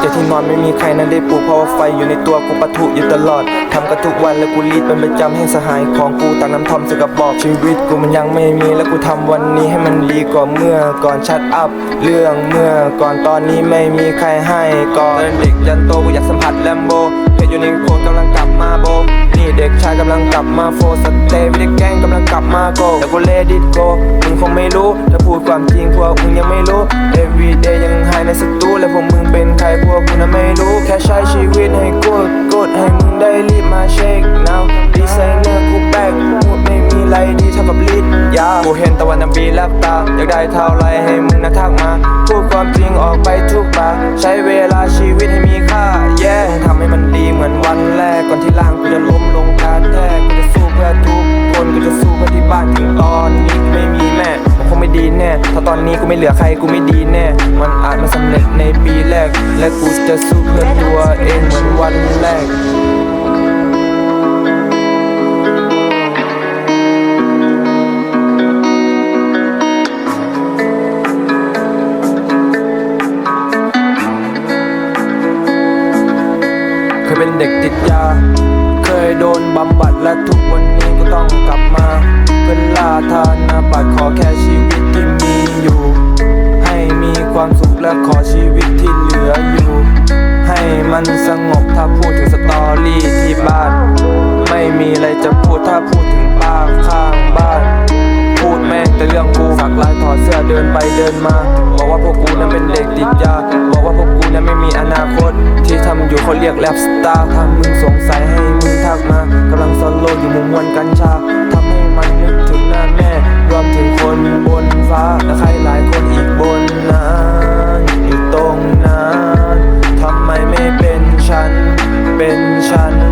เจอที่นอนไม่มีใครนั้นได้ปลูกเพราะว่าไฟอยู่ในตัวกูปะทุอยู่ตลอดทำกันทุกวันแล้วกูรีดเป็นประจำให้สหายของกูต่างน้ำทอมสกระบอกชีวิตกูมันยังไม่มีแล้วกูทำวันนี้ให้มันดีกว่าเมื่อก่อนชัดอัพเรื่องเมื่อก่อนตอนนี้ไม่มีใครให้ก่อนเด็กยันโตกูอยากสัมผัสแลมโบเพจอยู่ในโคนกำลังกลับมาโบนี่เด็กชายกำลังกลับมาโฟสเตย์วิดแกงกำลังกลับมาโกแล้วกูเลดิตโกมึงคงไม่รู้ถ้าพูดความจริงพวกมึงยังไม่รู้ กูดให้มึงได้รีบมาเช็ค now ดีไซเนอร์กูแบกพูดไม่มีไรดีเท่ากับลิดยากูเห็นตะวันนำบีแลบตา อยากได้เท่าไรให้มึงนะทักมา พูดความจริงออกไปทุกปากใช้เวลาชีวิตให้มีค่า แน่ถ้าตอนนี้กูไม่เหลือใครกูไม่ดีแน่ มันอาจไม่สำเร็จในปีแรก และกูจะสู้เพื่อตัวเองเหมือนวันแรกเคยเป็นเด็กติดยา เคยโดนบำบัดและทุกวันนี้ก็ต้องกลับมา เป็นลาทานาบัตรขอแค่ชีวิต แต่เรื่องกูสักลายถอดเสื้อเดินไปเดินมาบอกว่าพวกกูนั้นเป็นเด็กติดยาบอกว่าพวกกูนั้นไม่มีอนาคต ที่ทำอยู่เขาเรียกแรบสตาร์ถ้ามึงสงสัยให้มึงทักมากำลังสโลอยู่มุมวันกัญชาทำให้มันนึกถึงหน้าแม่รวมถึงคนบนฟ้าและใครหลายคนอีกบนนั้นอยู่ตรงนั้นทำไมไม่เป็นฉันเป็นฉัน